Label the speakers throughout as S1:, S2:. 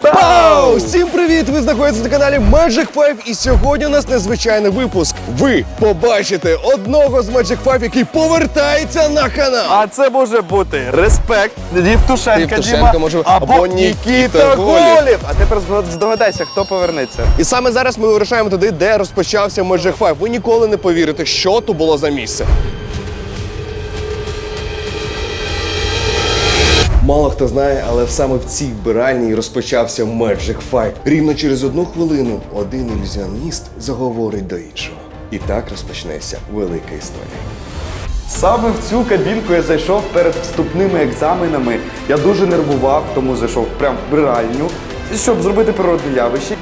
S1: Пау! Всім привіт! Ви знаходитесь на каналі Magic 5 і сьогодні у нас незвичайний випуск. Ви побачите одного з Magic 5, який повертається на канал.
S2: А це може бути респект Євтушенка, Діма,
S1: може,
S2: або,
S1: або
S2: Нікіта.
S1: Голєв.
S2: А тепер здогадайся, хто повернеться.
S1: І саме зараз ми вирушаємо туди, де розпочався Magic 5. Ви ніколи не повірите, що то було за місце. Мало хто знає, але саме в цій вбиральні розпочався Magic 5. Рівно через одну хвилину один ілюзіоніст заговорить до іншого. І так розпочнеться велика історія.
S2: Саме в цю кабінку я зайшов перед вступними екзаменами. Я дуже нервував, тому зайшов прямо в биральню, щоб зробити природне явище.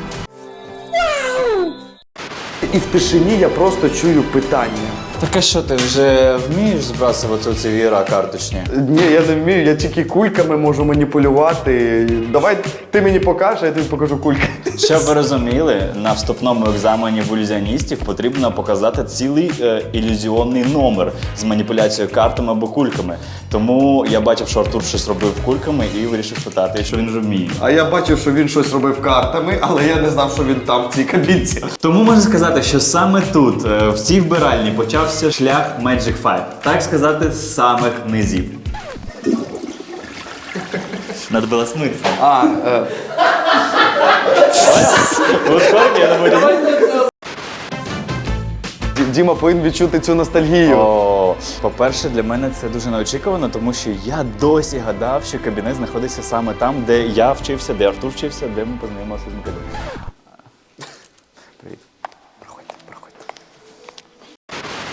S2: І в тишині я просто чую питання.
S3: Так а що ти вже вмієш збрасувати ці віра карточні?
S2: Ні, я не вмію, я тільки кульками можу маніпулювати. Давай ти мені покажеш, а я тобі покажу кульки.
S3: Щоб ви розуміли, на вступному екзамені в ілюзіоністів потрібно показати цілий е, ілюзіонний номер з маніпуляцією картами або кульками. Тому я бачив, що Артур щось робив кульками і вирішив спитати, що він вже вміє.
S2: А я бачив, що він щось робив картами, але я не знав, що він там в цій кабінці.
S3: Тому можна сказати, що саме тут, е, в цій вбиральні, почався шлях Magic 5. Так сказати, з самих низів. Надо було смитися.
S2: А, е,
S3: я не
S2: Діма повинен відчути цю ностальгію.
S3: О, по-перше, для мене це дуже неочікувано, тому що я досі гадав, що кабінет знаходиться саме там, де я вчився, де Артур вчився, де ми познайомилися з Миколою.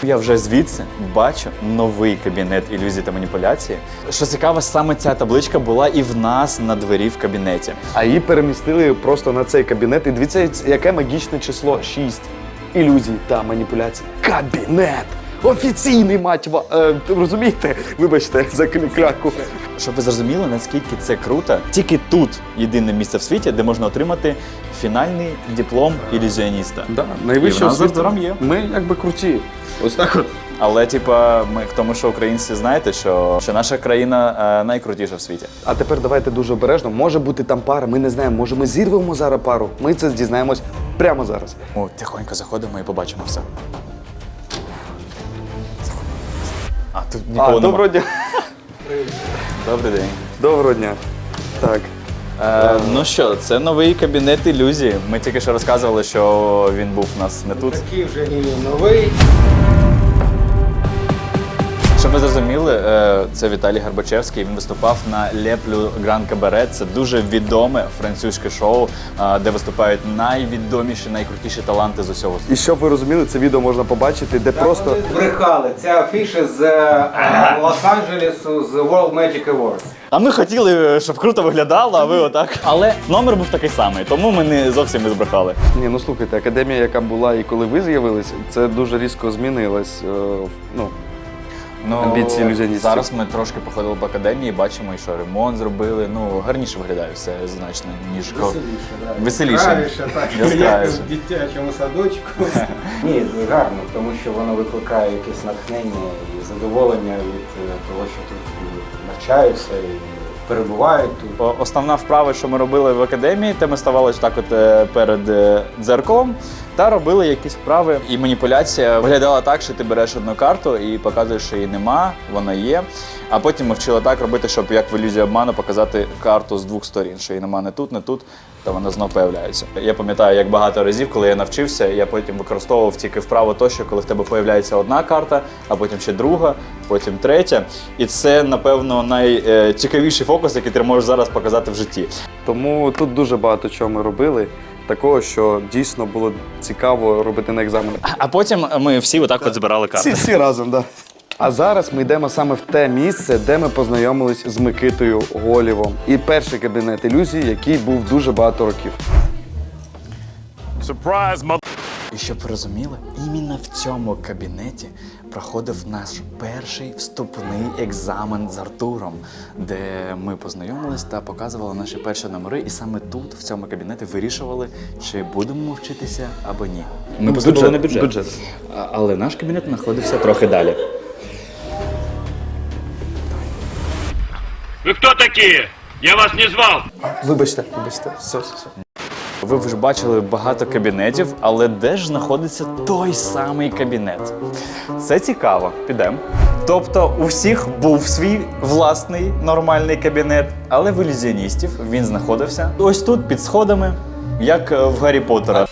S3: Я вже звідси бачу новий кабінет ілюзій та маніпуляції. Що цікаво, саме ця табличка була і в нас на двері в кабінеті.
S2: А її перемістили просто на цей кабінет. І дивіться, яке магічне число 6. Ілюзій та маніпуляцій. Кабінет! Офіційний мать ва- е, розумієте? Вибачте за клятку.
S3: Щоб ви зрозуміли, наскільки це круто, тільки тут єдине місце в світі, де можна отримати фінальний диплом ілюзіоніста.
S2: Да,
S3: І в нас
S2: освіта.
S3: Є.
S2: Ми якби круті. Ось так от.
S3: Але, типа, ми к тому, що українці знаєте, що, що наша країна е, найкрутіша в світі.
S2: А тепер давайте дуже обережно. Може бути там пара, ми не знаємо. Може, ми зірвемо зараз пару. Ми це дізнаємось прямо зараз.
S3: О, тихонько заходимо і побачимо все. А тут
S2: А,
S3: нікого
S2: доброго дня.
S3: Добрий день.
S2: Доброго дня. Так.
S3: Е, ну що, це новий кабінет ілюзії. Ми тільки що розказували, що він був у нас не тут.
S4: Такий вже і новий.
S3: Ви зрозуміли, е, це Віталій Гарбачевський. Він виступав на Леплю Гран Кабаре. Це дуже відоме французьке шоу, е, де виступають найвідоміші, найкрутіші таланти з усього.
S2: І щоб ви розуміли, це відео можна побачити, де просто.
S4: Вони брехали. Це афіша з е, Лос-Анджелесу з World Magic Awards.
S3: А ми хотіли, щоб круто виглядало, а ви отак. Але номер був такий самий, тому ми не зовсім не збрехали.
S2: Ні, ну слухайте, академія, яка була і коли ви з'явились, це дуже різко змінилось. е, Ну,
S3: Ну,
S2: Амбіції ілюзіоністів.
S3: Зараз ми трошки походили по академії, бачимо, і що ремонт зробили. Ну, гарніше виглядає все значно, ніж ко-
S4: да.
S3: Веселіше.
S4: Яскравіше, так, як
S3: Яскравіше.
S4: в дитячому садочку. Ні, гарно, тому що воно викликає якесь натхнення і задоволення від е, того, що тут і навчаються і перебувають тут.
S3: О- Основна вправа, що ми робили в академії, це ми ставали так от е, перед е, дзеркалом та робили якісь вправи. І маніпуляція виглядала так, що ти береш одну карту і показуєш, що її нема, вона є. А потім ми вчили так робити, щоб як в ілюзії обману показати карту з двох сторін, що її нема не тут, не тут, та вона знов появляється. Я пам'ятаю, як багато разів, коли я навчився, я потім використовував тільки вправо то, що коли в тебе появляється одна карта, а потім ще друга, потім третя. І це, напевно, найцікавіший фокус, який ти можеш зараз показати в житті.
S2: тому тут дуже багато чого ми робили. Такого, що дійсно було цікаво робити на екзаменах.
S3: А потім ми всі отак от збирали карти.
S2: Всі, всі разом, так. Да. А зараз ми йдемо саме в те місце, де ми познайомились з Микитою Голівом. І перший кабінет ілюзій, який був дуже багато років.
S3: І щоб ви розуміли, іменно в цьому кабінеті проходив наш перший вступний екзамен з Артуром, де ми познайомились та показували наші перші номери. І саме тут, в цьому кабінеті, вирішували, чи будемо вчитися або ні. Ми поступили на бюджет.
S2: бюджет.
S3: Але наш кабінет знаходився трохи далі.
S5: Вы кто такие? Я вас не звал!
S2: Вибачте, вибачте, все, все, все.
S3: Ви вже бачили багато кабінетів, але де ж знаходиться той самий кабінет? Це цікаво, підемо. Тобто у всіх був свій власний нормальний кабінет, але в ілюзіоністів він знаходився ось тут під сходами, як е, в Гаррі Поттера.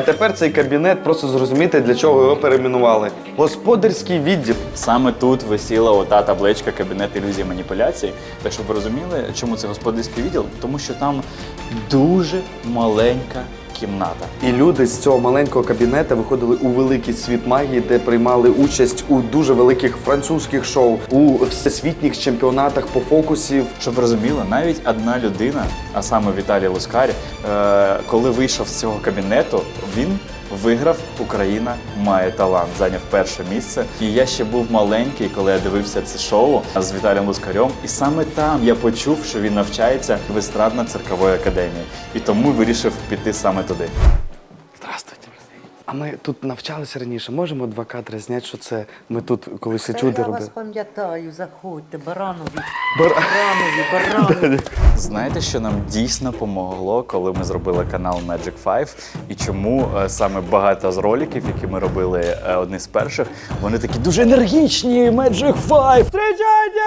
S2: А тепер цей кабінет просто зрозуміти, для чого його перейменували. Господарський відділ.
S3: Саме тут висіла ота табличка кабінет ілюзії маніпуляцій. Так щоб ви розуміли, чому це господарський відділ? Тому що там дуже маленька кімната.
S2: І люди з цього маленького кабінета виходили у великий світ магії, де приймали участь у дуже великих французьких шоу, у всесвітніх чемпіонатах по фокусів.
S3: Щоб ви розуміли, навіть одна людина, а саме Віталій Лускарі, е, коли вийшов з цього кабінету, він виграв Україна має талант, зайняв перше місце. І я ще був маленький, коли я дивився це шоу з Віталієм Лускарем. І саме там я почув, що він навчається в естрадно-циркової академії. І тому вирішив піти саме туди.
S2: А ми тут навчалися раніше. Можемо два кадри зняти, що це ми тут колись етюди
S6: Я вас пам'ятаю, заходьте, баранові,
S2: Бар-
S6: баранові, баранові.
S3: Знаєте, що нам дійсно помогло, коли ми зробили канал Magic 5? І чому е, саме багато з роликів, які ми робили е, одні з перших, вони такі дуже енергічні. Magic 5! Встречайте!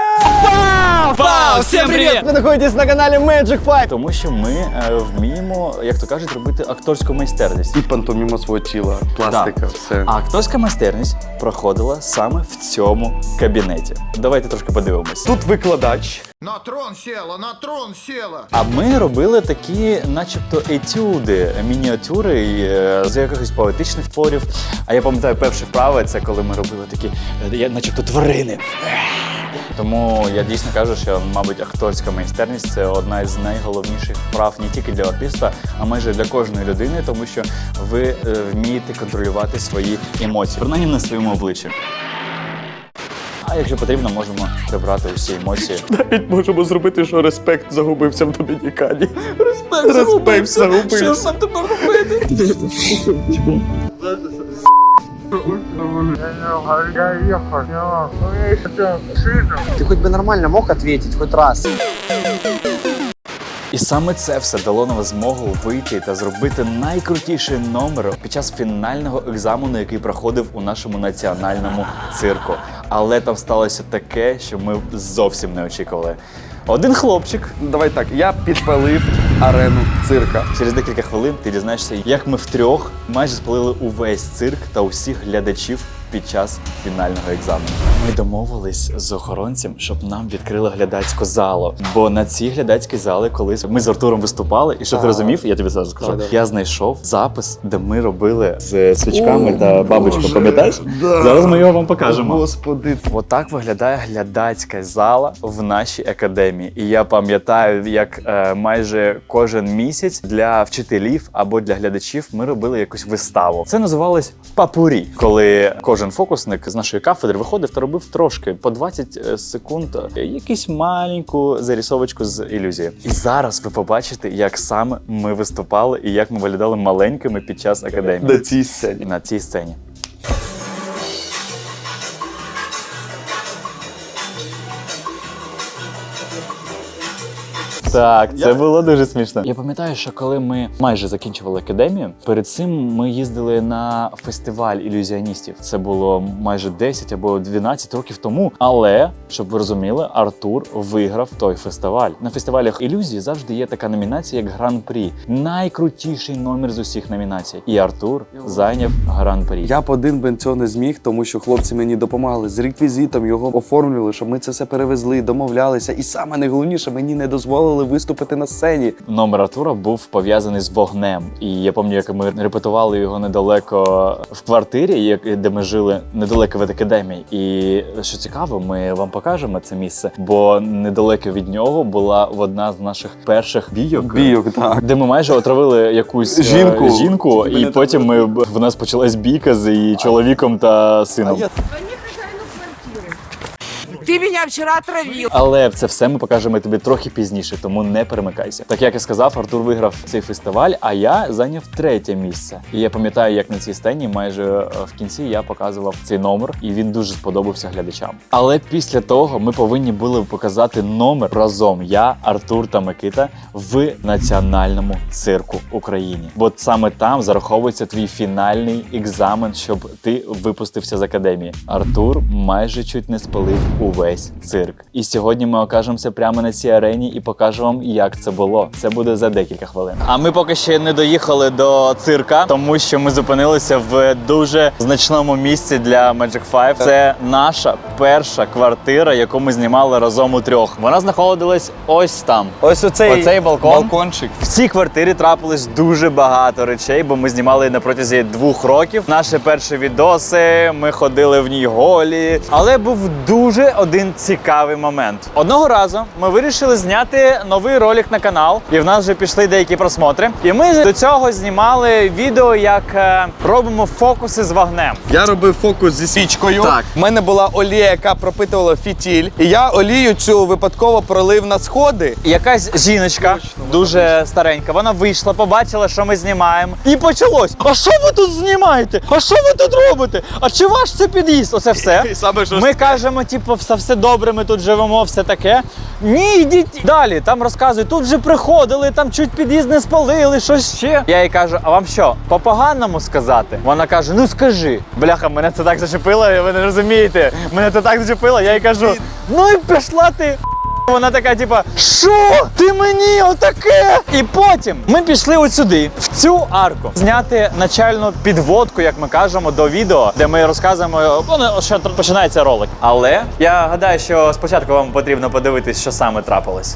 S7: Вау, всем привет!
S2: Ви знаходитесь на каналі Magic 5!
S3: Тому що ми е, вміємо, як то кажуть, робити акторську майстерність.
S2: І пантоміма свого тіла, пластика,
S3: Да.
S2: все.
S3: А акторська майстерність проходила саме в цьому кабінеті. Давайте трошки подивимось.
S2: Тут викладач.
S8: На трон села, на трон села.
S3: А ми робили такі, начебто, етюди, мініатюри е, з якихось поетичних творів. А я пам'ятаю, перші вправи це коли ми робили такі, е, начебто, тварини. Тому я дійсно кажу, що, мабуть, акторська майстерність це одна із найголовніших вправ не тільки для артиста, а майже для кожної людини, тому що ви е, вмієте контролювати свої емоції, принаймні на своєму обличчі. А якщо потрібно, можемо прибрати усі емоції.
S2: Навіть можемо зробити, що респект загубився в Домінікані. Респект загубився. загубився.
S3: Що ж нам тепер робити?
S7: Ты хоть бы нормально мог ответить хоть раз.
S3: І саме це все дало нам змогу вийти та зробити найкрутіший номер під час фінального екзамену, який проходив у нашому національному цирку. Але там сталося таке, що ми зовсім не очікували. Один хлопчик.
S2: Давай так, я підпалив арену цирка.
S3: Через декілька хвилин ти дізнаєшся, як ми втрьох майже спалили увесь цирк та усіх глядачів під час фінального екзамену. Ми домовились з охоронцем, щоб нам відкрили глядацьку залу. Бо на цій глядацькій залі колись ми з Артуром виступали, і щоб ти розумів, я тобі зараз скажу. Я знайшов запис, де ми робили з свічками та бабочкою. Пам'ятаєш?
S2: да.
S3: Зараз ми його вам покажемо.
S2: Господи,
S3: Отак виглядає глядацька зала в нашій академії. І я пам'ятаю, як е, майже кожен місяць для вчителів або для глядачів ми робили якусь виставу. Це називалось папурі, коли кожен фокусник з нашої кафедри виходив та робив трошки по 20 секунд е, якусь маленьку зарісовочку з ілюзії. І зараз ви побачите, як саме ми виступали і як ми виглядали маленькими під час академії
S2: на цій сцені.
S3: на цій сцені. Так, це було дуже смішно. Я пам'ятаю, що коли ми майже закінчували академію, перед цим ми їздили на фестиваль ілюзіоністів. Це було майже 10 або 12 років тому. Але щоб ви розуміли, Артур виграв той фестиваль. На фестивалях ілюзії завжди є така номінація, як гран-прі. Найкрутіший номер з усіх номінацій. І Артур зайняв гран-прі.
S2: Я б один би цього не зміг, тому що хлопці мені допомагали з реквізитом, його оформлювали, щоб ми це все перевезли, домовлялися. І саме найголовніше, мені не дозволили виступити на сцені.
S3: Номер Артура був пов'язаний з вогнем. І я пам'ятаю, як ми репетували його недалеко в квартирі, де ми жили недалеко від академії. І що цікаво, ми вам покажемо це місце, бо недалеко від нього була одна з наших перших бійок.
S2: Бійок, так.
S3: Де ми майже отравили якусь е,
S2: Жінку.
S3: жінку, і потім ми в нас почалась бійка з її чоловіком та сином.
S9: Ты
S5: меня вчера отравил.
S3: Але це все ми покажемо тобі трохи пізніше, тому не перемикайся. Так як я сказав, Артур виграв цей фестиваль, а я зайняв третє місце. І я пам'ятаю, як на цій сцені майже е, в кінці я показував цей номер, і він дуже сподобався глядачам. Але після того ми повинні були показати номер разом. Я, Артур та Микита в національному цирку України. Бо саме там зараховується твій фінальний екзамен, щоб ти випустився з академії. Артур майже чуть не спалив увесь цирк. І сьогодні ми окажемося прямо на цій арені і покажемо вам, як це було. Це буде за декілька хвилин. А ми поки ще не доїхали до цирка, тому що ми зупинилися в дуже значному місці для Magic 5. Це наша перша квартира, яку ми знімали разом у трьох. Вона знаходилась ось там.
S2: Ось оцей,
S3: Оцей балкон.
S2: балкончик.
S3: В цій квартирі трапилось дуже багато речей, бо ми знімали на протязі двох років. Наші перші відоси, ми ходили в ній голі. Але був дуже один цікавий момент. Одного разу ми вирішили зняти новий ролик на канал, і в нас вже пішли деякі просмотри. І ми до цього знімали відео, як е, робимо фокуси з вогнем.
S2: Я робив фокус зі свічкою. Так. У мене була олія, яка пропитувала фітіль. І я олію цю випадково пролив на сходи.
S3: І Якась жіночка, дуже старенька, вона вийшла, побачила, що ми знімаємо, і почалось. А що ви тут знімаєте? А що ви тут робите? А чи ваш це під'їзд? Оце все.
S2: І саме що
S3: Ми кажемо, типу, все, все добре, ми тут живемо, все таке. Ні, йдіть далі. Там розказують, тут вже приходили, там чуть під'їзд не спалили, щось ще. Я їй кажу, а вам що, по-поганому сказати? Вона каже: ну скажи. Бляха, мене це так зачепило, ви не розумієте. Мене це так зачепило, я їй кажу, ну і пішла ти. Вона така, типа, що? Ти мені отаке? І потім ми пішли от сюди, в цю арку, зняти начальну підводку, як ми кажемо, до відео, де ми розказуємо, ну, що починається ролик. Але я гадаю, що спочатку вам потрібно подивитись, що саме трапилось.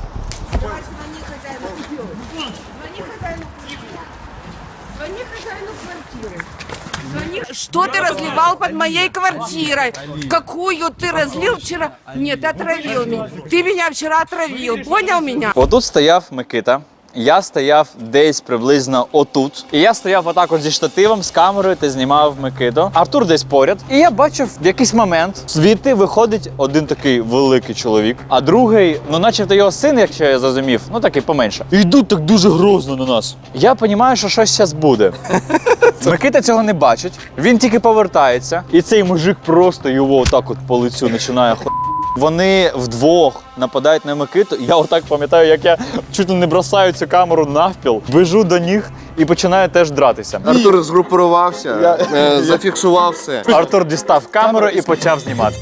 S5: Что ты разливал под моей квартирой? Какую ты разлил вчера? Нет, ты отравил меня. Ты меня вчера отравил. Понял меня?
S3: Отут стояв Микита. Я стояв десь приблизно отут. І я стояв отак от зі штативом, з камерою та знімав Микиту. Артур десь поряд. І я бачив в якийсь момент звідти виходить один такий великий чоловік, а другий, ну начебто його син, якщо я зрозумів, ну такий поменше. І йдуть так дуже грозно на нас. Я розумію, що щось зараз буде. Микита цього не бачить. Він тільки повертається, і цей мужик просто його отак от по лицю починає хо. Вони вдвох нападають на Микиту. Я отак пам'ятаю, як я чуть не бросаю цю камеру навпіл, біжу до них і починаю теж дратися.
S2: Артур згрупувався, е, зафіксував все.
S3: Артур дістав камеру і почав знімати.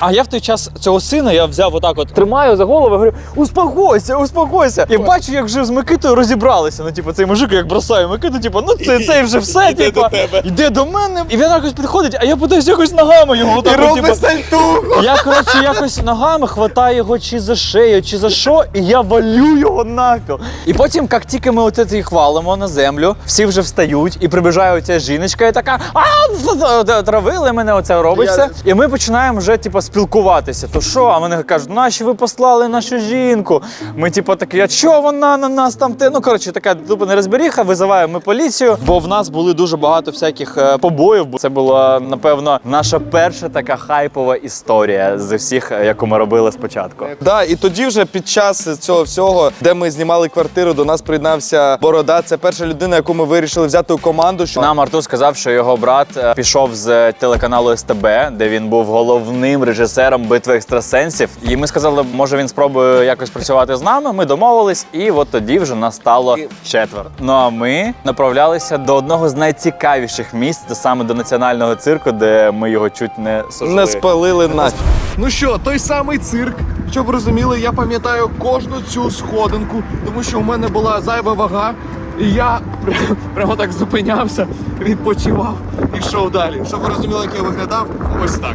S3: А я в той час цього сина я взяв отак от тримаю за голову, говорю, успокойся, успокойся. І бачу, як вже з Микитою розібралися. Ну, типу, цей мужик як бросає Микиту, типу, ну це, це вже все, типу, йде до мене. І він якось підходить, а я питаюсь якось ногами його отак. от, типу,
S2: сальтуху.
S3: я, коротше, якось ногами хватаю його чи за шею, чи за що, і я валю його навпіл. І потім, як тільки ми оце їх валимо на землю, всі вже встають, і прибіжає оця жіночка, і така а травили мене, оце робиться. І ми починаємо вже, типу, спілкуватися. То що? А вони кажуть, нащо ви послали нашу жінку? Ми, типу, такі, а що вона на нас там? Те? Ну, коротше, така тупо нерозберіха, визиваємо ми поліцію, бо в нас були дуже багато всяких е, побоїв. Бо Це була, напевно, наша перша така хайпова історія з всіх, е, яку ми робили спочатку.
S2: Да, і тоді вже під час цього всього, де ми знімали квартиру, до нас приєднався Борода. Це перша людина, яку ми вирішили взяти у команду. Що
S3: Нам Артур сказав, що його брат е, пішов з телеканалу СТБ, де він був головним режисером битви екстрасенсів. І ми сказали, може він спробує якось працювати з нами. Ми домовились, і от тоді вже нас стало четверо. Ну а ми направлялися до одного з найцікавіших місць, це саме до національного цирку, де ми його чуть не сожгли.
S2: не спалили нас.
S1: Ну що, той самий цирк. Щоб ви розуміли, я пам'ятаю кожну цю сходинку, тому що у мене була зайва вага, і я прям- прямо так зупинявся, відпочивав і йшов далі. Щоб ви розуміли, як я виглядав, ось так.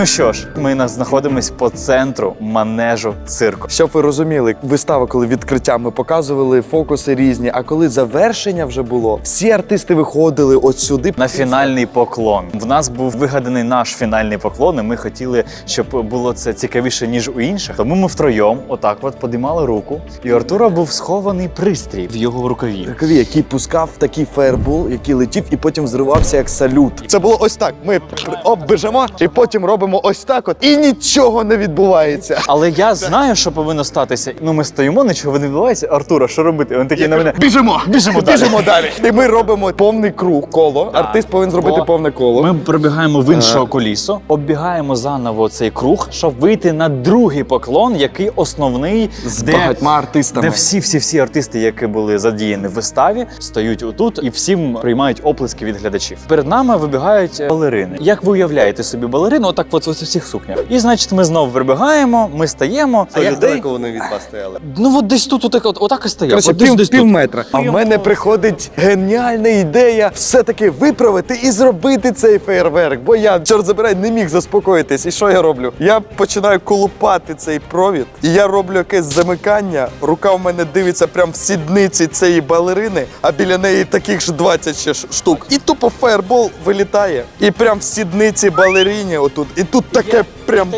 S3: Ну що ж, ми нас знаходимось по центру манежу цирку.
S2: Щоб ви розуміли, вистава, коли відкриття ми показували фокуси різні. А коли завершення вже було, всі артисти виходили от сюди.
S3: На фінальний поклон. В нас був вигаданий наш фінальний поклон, і ми хотіли, щоб було це цікавіше, ніж у інших. Тому ми втроєм отак от подимали руку, і у Артура був схований пристрій в його рукаві.
S2: Такові, який пускав такий фаербол, який летів і потім взривався як салют. Це було ось так. Ми оббежимо і потім робимо ось так. От і нічого не відбувається.
S3: Але я знаю, що повинно статися. Ну ми стоїмо, нічого не відбувається. Артура, що робити? Він такий на мене.
S2: Біжимо!
S3: Біжимо далі.
S2: Біжимо далі. І ми робимо повний круг коло. Артист повинен зробити
S3: Коло.
S2: повне коло.
S3: Ми пробігаємо в інше колісо, оббігаємо заново цей круг, щоб вийти на другий поклон, який основний
S2: з
S3: де,
S2: багатьма артистами.
S3: де всі, всі, всі артисти, які були задіяні в виставі, стоять отут і всім приймають оплески від глядачів. Перед нами вибігають балерини. Як ви уявляєте собі балерину? Отак, от у всіх сукнях. І значить, ми знову прибігаємо, ми стаємо.
S7: А як
S3: людей.
S7: далеко вони від вас стояли?
S3: Ну от десь тут, отак, отак і стоять.
S2: Коротше,
S3: От десь,
S2: пів,
S3: десь
S2: пів
S3: тут.
S2: метра. А в мене приходить геніальна ідея все-таки виправити і зробити цей фейерверк. Бо я, чорт забирай, не міг заспокоїтись. І що я роблю? Я починаю колупати цей провід, і я роблю якесь замикання. Рука в мене дивиться прямо в сідниці цієї балерини, а біля неї таких ж 20 ще штук. І тупо фаербол вилітає. І прям в сідниці балерині отут. І тут таке прям.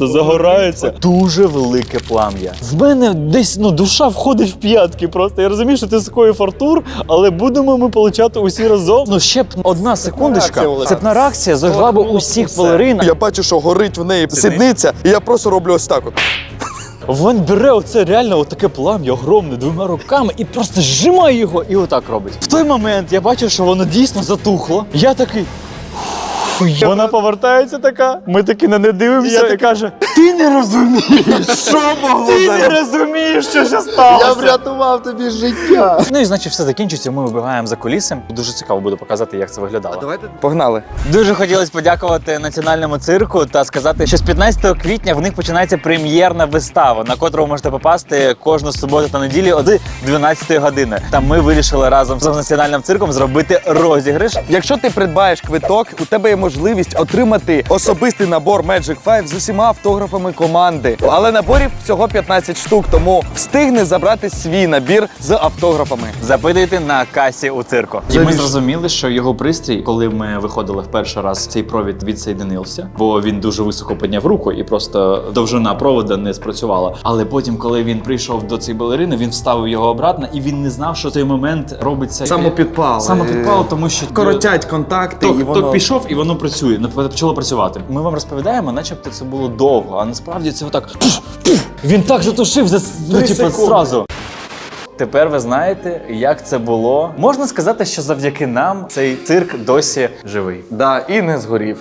S3: Загорається дуже велике плам'я. В мене десь ну душа входить в п'ятки. Просто я розумію, що ти скоїв Артур, але будемо ми получати усі разом. Ну ще б одна секундочка. Цепна реакція зажгла б усіх балерин.
S2: Я бачу, що горить в неї сідниця, і я просто роблю ось так. От.
S3: Він бере оце реально отаке плам'я огромне двома руками і просто зжимає його і отак робить. В той момент я бачу, що воно дійсно затухло. Я такий. «Фу. Вона повертається така. Ми таки на не дивимося і каже: Ти не розумієш, що могло Ти не розумієш, що ще сталося.
S2: Я врятував тобі життя.
S3: Ну і значить, все закінчується. Ми вибігаємо за куліси. Дуже цікаво буде показати, як це виглядало.
S7: Давайте
S2: Погнали.
S3: Дуже хотілося подякувати національному цирку та сказати, що з 15 квітня в них починається прем'єрна вистава, на котру ви можете попасти кожну суботу та неділю з 12 години. Та ми вирішили разом з національним цирком зробити розіграш.
S2: Якщо ти придбаєш квиток, у тебе є можливість отримати особистий набор Magic 5 з усіма автографами команди. Але наборів всього 15 штук, тому встигни забрати свій набір з автографами.
S3: Запитуйте на касі у цирку. І ми зрозуміли, що його пристрій, коли ми виходили в перший раз, цей провід відсоєдинився, бо він дуже високо підняв руку і просто довжина провода не спрацювала. Але потім, коли він прийшов до цієї балерини, він вставив його обратно, і він не знав, що в цей момент робиться
S2: Самопідпал.
S3: Самопідпал, тому що
S2: Коротять контакти,
S3: Ток,
S2: і воно...
S3: ток пішов і воно працює, почало працювати. Ми вам розповідаємо, начебто це було довго, а насправді це отак. Він так затушив за ну, типу, зразу. Тепер ви знаєте, як це було. Можна сказати, що завдяки нам цей цирк досі живий.
S2: Да, і не згорів.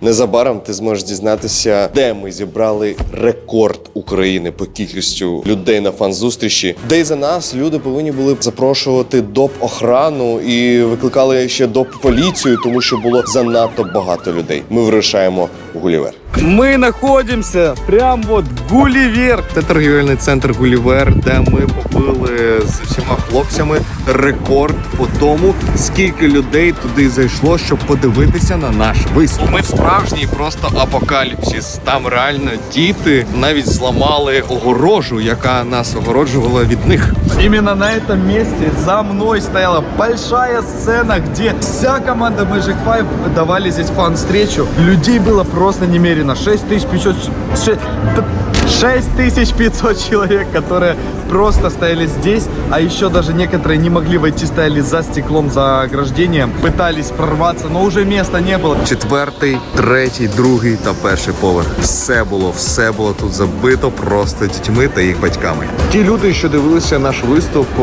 S9: Незабаром ти зможеш дізнатися, де ми зібрали рекорд України по кількістю людей на фан-зустрічі. Де й за нас люди повинні були запрошувати доп охрану і викликали ще доп поліцію, тому що було занадто багато людей. Ми вирушаємо в Гулівер.
S1: Ми знаходимося прямо от Гулівер. Це торгівельний центр Гулівер, де ми побили з усіма хлопцями рекорд по тому, скільки людей туди зайшло, щоб подивитися на наш виступ. Ми в справжній просто апокаліпсис. Там реально діти навіть зламали огорожу, яка нас огороджувала від них. Именно на этом месте за мной стояла большая сцена, где вся команда Magic Five давали здесь фан-встречу. Людей было просто немерено 6500... 6500 человек, которые просто стояли здесь, а еще даже некоторые не могли войти, стояли за стеклом, за ограждением, пытались прорваться, но уже места не было. Четвертий, третій, другий та перший поверх. Все було, все було тут забито просто дітьми та їх батьками. Ті люди, що дивилися наш виступ е,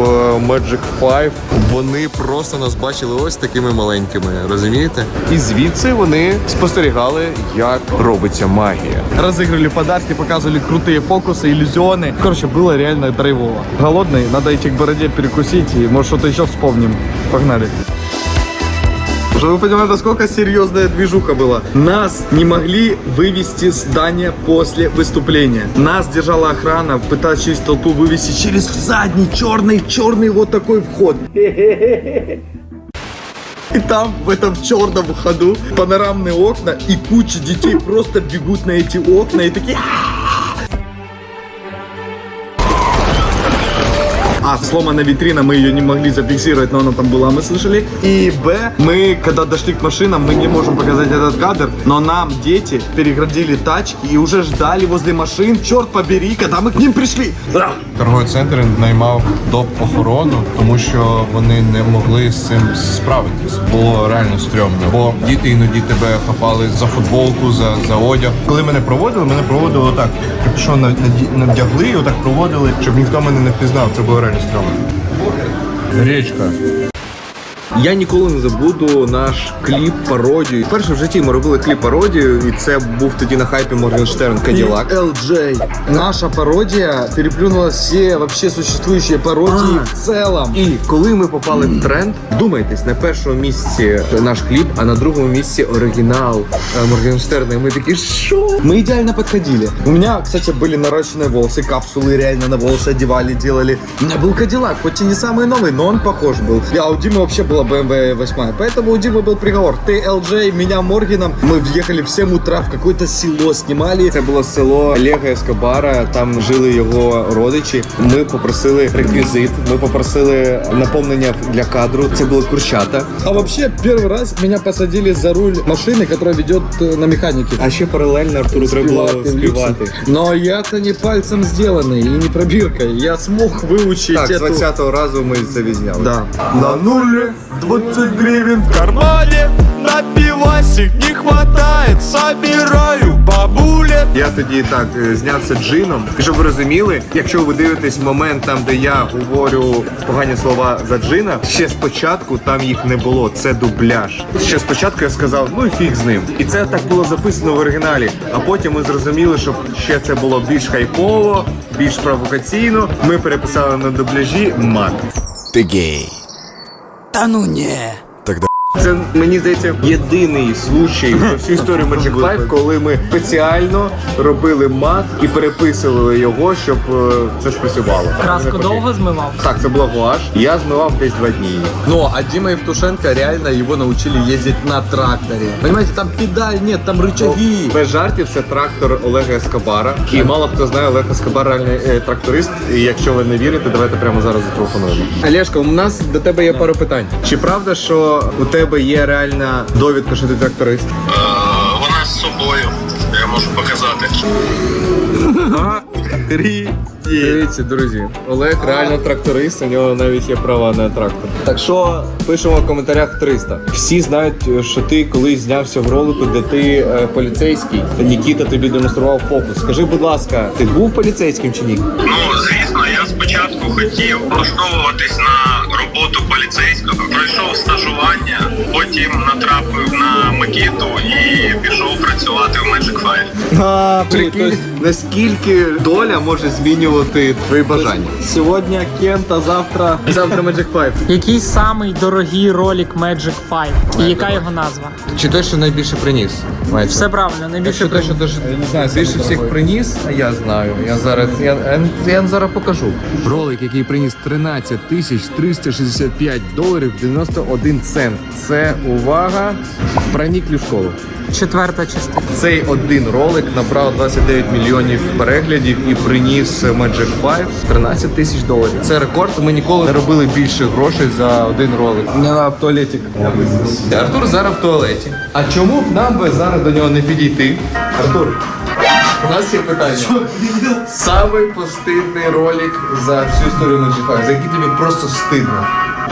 S1: Magic 5, вони просто нас бачили ось такими маленькими, розумієте? І звідси вони спостерігали, як робиться магія. Розіграли подарки, показували круті фокуси, ілюзіони. Короче, було реально драйвово. Голодний, надо йти к бороде перекусить, і може щось ще вспомним. Погнали. Чтобы вы понимали, насколько серьезная движуха была. Нас не могли вывести с здания после выступления. Нас держала охрана, пыталась через толпу вывести через задний черный, черный вот такой вход. И там, в этом черном ходу, панорамные окна, и куча детей просто бегут на эти окна и такие... А, сломана витрина, мы ее не могли зафиксировать, но она там была, мы слышали. И Б, мы, когда дошли к машинам, мы не можем показать этот кадр, но нам дети переградили тачки и уже ждали возле машин, черт побери, когда мы к ним пришли.
S10: Торговий центр наймав доп-охорону, тому що вони не могли з цим справитись. Було реально стрьомно. Бо діти іноді тебе хапали за футболку, за, за одяг. Коли мене проводили, мене проводили отак. Якщо на- наді- навдягли і отак проводили, щоб ніхто мене не впізнав. Це було реально стрьомно. Річка.
S1: Я ніколи не забуду наш кліп пародію. Перше в житті ми робили кліп пародію, і це був тоді на хайпі Моргенштерн Каділак.
S2: LJ. Наша пародия переплюнула все вообще существующие пародии в целом.
S1: І коли ми попали в тренд, думайтесь, на першому місці наш кліп, а на другому місці оригінал е, Моргенштерна. І ми такі, що?
S2: Мы идеально подходили. У меня, кстати, были наращенные волосы, капсулы реально на волосы одевали, делали. У меня был Кадиллак, хоть и не самый новый, но он похож был. А у Димы вообще была BMW 8. Поэтому у Димы был приговор. Ты, LJ, меня Моргином. Мы въехали в 7 утра в какое-то село, снимали.
S1: Це було село Олега Ескобара, там жили його родичі. Ми попросили реквізит, ми попросили наповнення для кадру. Це були курчата.
S2: А вообще, первый раз меня посадили за руль машины, которая ведет э, на механике.
S1: А ще паралельно Артуру треба було
S2: Співати в люксі.
S1: співати.
S2: Но я-то не пальцем сделанный и не пробиркой. Я смог выучить
S1: Так, з
S2: эту...
S1: 20-го разу ми це відзняли.
S2: Да.
S1: На нуле 20 гривен в кармане, на пивасик не хватает, собираю бабуле. Я тоді так е, знявся джином. І щоб ви розуміли, якщо ви дивитесь момент там, де я говорю погані слова за джина, ще спочатку там їх не було. Це дубляж. Ще спочатку я сказав, ну і фіг з ним. І це так було записано в оригіналі. А потім ми зрозуміли, що ще це було більш хайпово, більш провокаційно. Ми переписали на дубляжі мат. Та ну ні. Це мені здається єдиний случай за всю історію Magic Life, коли ми спеціально робили мат і переписували його, щоб е, це спрацювало.
S11: Краску довго змивав?
S1: Так, це була гуаш. Я змивав десь два дні.
S2: Ну, а Дима Евтушенко реально его научили ездить на тракторе. Понимаете, там педаль нет, там рычаги.
S1: Без жартів, це трактор Олега Ескобара. І мало хто знає, Олег Ескобар реальний е, тракторист. І якщо ви не вірите, давайте прямо зараз зателефонуємо. Олешко, у нас до тебе є пару питань. Чи правда, що у тебе є реальна довідка, що ти тракторист?
S8: Вона з собою. Я можу показати.
S1: Дивіться, друзі, Олег реально тракторист, у нього навіть є права на трактор. Так що пишемо в коментарях 300. Всі знають, що ти колись знявся в ролику, де ти е, поліцейський, та Нікіта тобі демонстрував фокус. Скажи, будь ласка, ти був поліцейським чи ні?
S8: Ну, звісно, я спочатку хотів влаштовуватись на роботу поліцейського, пройшов стажування, потім натрапив на Микіту і пішов працювати в Magic Five.
S1: А, прикинь, наскільки доля може змінювати твої бажання.
S2: Сегодня Кент, а завтра...
S1: Завтра Magic 5.
S11: Який самий дорогий ролик Magic 5? І яка його назва?
S1: Чи той, що найбільше приніс?
S11: Все правильно, найбільше
S1: Якщо те, що ти не знаю, більше всіх приніс, а я знаю. Я зараз я, я, я зараз покажу. Ролик, який приніс 13 тисяч 365 доларів 91 цент. Це увага. Проніклі в школу.
S11: Четверта частина.
S1: Цей один ролик набрав 29 мільйонів переглядів і приніс Magic 5 13 тисяч доларів. Це рекорд. Ми ніколи не робили більше грошей за один ролик.
S2: Надо в туалетик.
S1: Артур зараз в туалеті. А чому б нам би зараз до нього не підійти? Артур, у нас є питання. Самий постидний ролик за всю історію Magify, за який тобі просто стидно.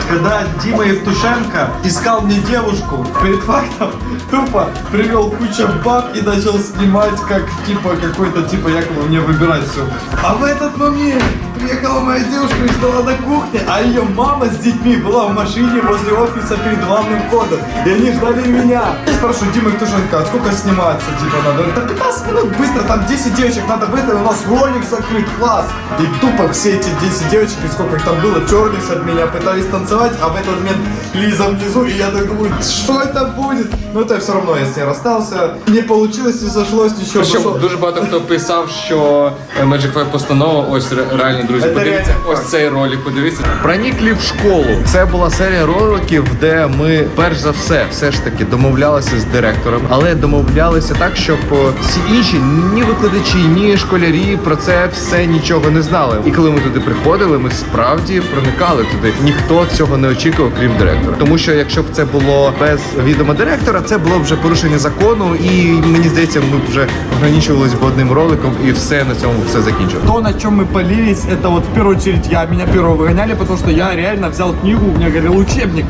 S2: Когда Дима Евтушенко искал мне девушку, перед фактом тупо привел кучу баб и начал снимать как типа какой-то типа якобы мне выбирать все. А в этот момент приехала моя девушка и ждала на кухне, а ее мама с детьми была в машине возле офиса перед главным входом. И они ждали меня. Я спрашиваю, Дима Евтушенко, а сколько сниматься типа надо? Да 15 минут быстро, там 10 девочек надо быстро, у нас ролик закрыт, класс. И тупо все эти 10 девочек, и сколько их там было, терлись от меня, пытались там
S1: танцевать, а в этот момент Лиза внизу, и я так думаю, что это будет? Но это все равно, я с ней расстался. Не получилось, не сошлось, ничего.
S10: Причому
S1: пошел.
S10: дуже багато хто писав, що е, Magic Five постанова, ось ре- реально, друзі,
S1: Це
S10: подивіться,
S1: реально
S10: ось цей ролик, подивіться.
S1: Прониклі в школу. Це була серія роликів, де ми перш за все, все ж таки домовлялися з директором, але домовлялися так, щоб е, всі інші, ні викладачі, ні школярі про це все нічого не знали. І коли ми туди приходили, ми справді проникали туди. Ніхто цього не очікував, крім директора. Тому що якщо б це було без відома директора, це було б вже порушення закону, і мені здається, ми б вже ограничувалися б одним роликом, і все на цьому все закінчилось.
S12: То, на чем мы полились, это вот в первую очередь я. Меня первого выгоняли, потому что я реально взял книгу, у меня горел учебник.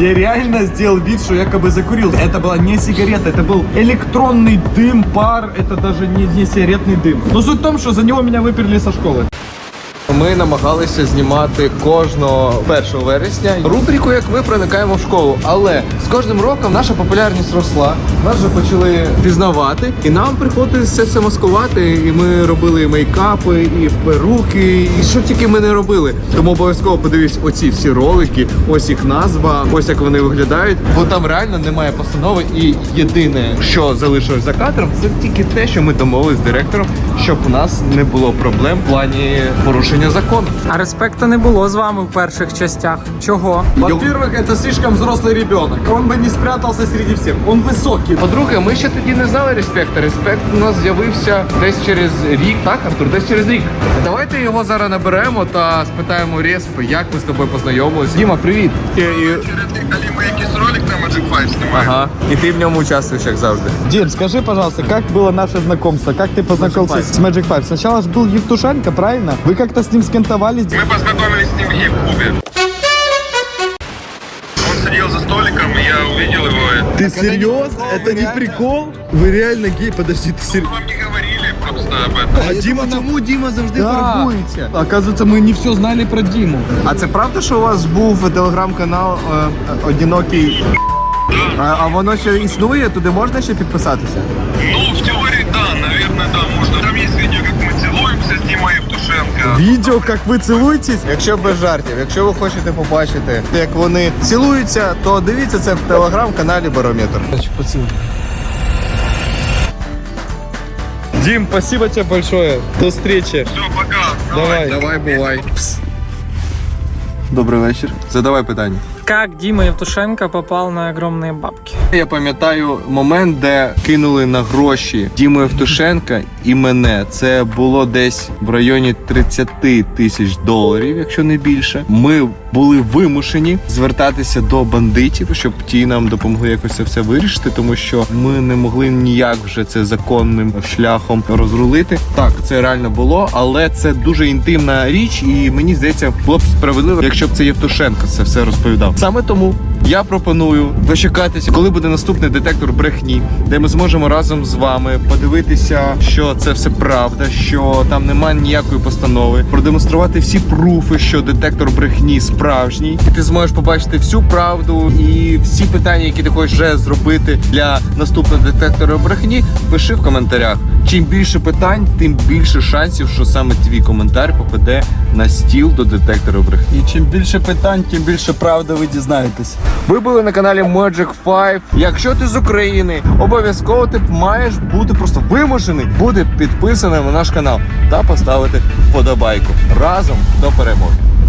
S12: Я реально сделал вид, что якобы закурил. Это была не сигарета, это был электронный дым, пар, это даже не, не сигаретный дым. Но суть в том, что за него меня выперли со школы.
S1: Ми намагалися знімати кожного 1 вересня рубрику, як ми проникаємо в школу. Але з кожним роком наша популярність росла. Нас вже почали пізнавати, і нам приходилось все це маскувати. І ми робили мейкапи, і перуки, і що тільки ми не робили. Тому обов'язково подивись оці всі ролики, ось їх назва, ось як вони виглядають. Бо там реально немає постанови. І єдине, що залишилось за кадром, це тільки те, що ми домовились з директором, щоб у нас не було проблем в плані порушення закону.
S11: А респекту не було з вами в перших частях. Чого?
S12: Во-первых, это слишком взрослый ребенок. Он бы не спрятался среди всех. Он высокий.
S1: По-друге, ми ще тоді не знали респекта. Респект у нас з'явився десь через рік, так, Артур? Десь через рік. Давайте його зараз наберемо та спитаємо Респ, як ми з тобою познайомилися. Діма, привіт. І, і...
S8: Коли ми якийсь ролик на Magic Five знімаємо.
S1: Ага. І ти в ньому участвуєш, як завжди.
S12: Дим, скажи, пожалуйста, как было наше знакомство? Как ты познакомился с Magic Five? Сначала же был Евтушенко, правильно? Вы как-то с ним скентовались?
S8: Мы познакомились с ним в гейм-клубе. Он сидел за столиком, и я увидел его.
S1: Ти серйозно? Це не прикол? Ви реально гей? Подожди, ти серйозно?
S8: Вам не говорили просто об этом.
S1: А Діма, чому Діма завжди
S12: Да.
S1: фарбується?
S12: Оказывается, мы не все знали про Диму.
S1: А це правда, що у вас був телеграм-канал е, е, Одинокий? А, а воно ще існує? Туди можна ще підписатися?
S8: Ну, в теории,
S1: Відео, як ви цілуєтесь? Якщо без жартів, якщо ви хочете побачити, як вони цілуються, то дивіться це в телеграм-каналі Барометр.
S12: Дим, спасибо тебе большое. До встречи.
S8: Все, пока.
S12: Давай.
S1: Давай, бувай. Добрий вечір. Задавай питання.
S11: Как Дима Евтушенко попал на огромные бабки?
S1: Я пам'ятаю момент, де кинули на гроші Діму Евтушенка і мене. Це було десь в районі 30 тисяч доларів, якщо не більше. Ми були вимушені звертатися до бандитів, щоб ті нам допомогли якось це все вирішити, тому що ми не могли ніяк вже це законним шляхом розрулити. Так, це реально було, але це дуже інтимна річ, і мені здається, було б справедливо, якщо б це Євтушенко це все розповідав. Саме тому я пропоную дочекатися, коли буде наступний детектор брехні, де ми зможемо разом з вами подивитися, що це все правда, що там немає ніякої постанови, продемонструвати всі пруфи, що детектор брехні справжній, і ти зможеш побачити всю правду і всі питання, які ти хочеш вже зробити для наступного детектора брехні. Пиши в коментарях. Чим більше питань, тим більше шансів, що саме твій коментар попаде на стіл до детектора брехні.
S12: І чим більше питань, тим більше правди ви дізнаєтесь.
S1: Ви були на каналі Magic 5. Якщо ти з України, обов'язково ти маєш бути просто вимушений бути підписаним на наш канал та поставити вподобайку. Разом до перемоги.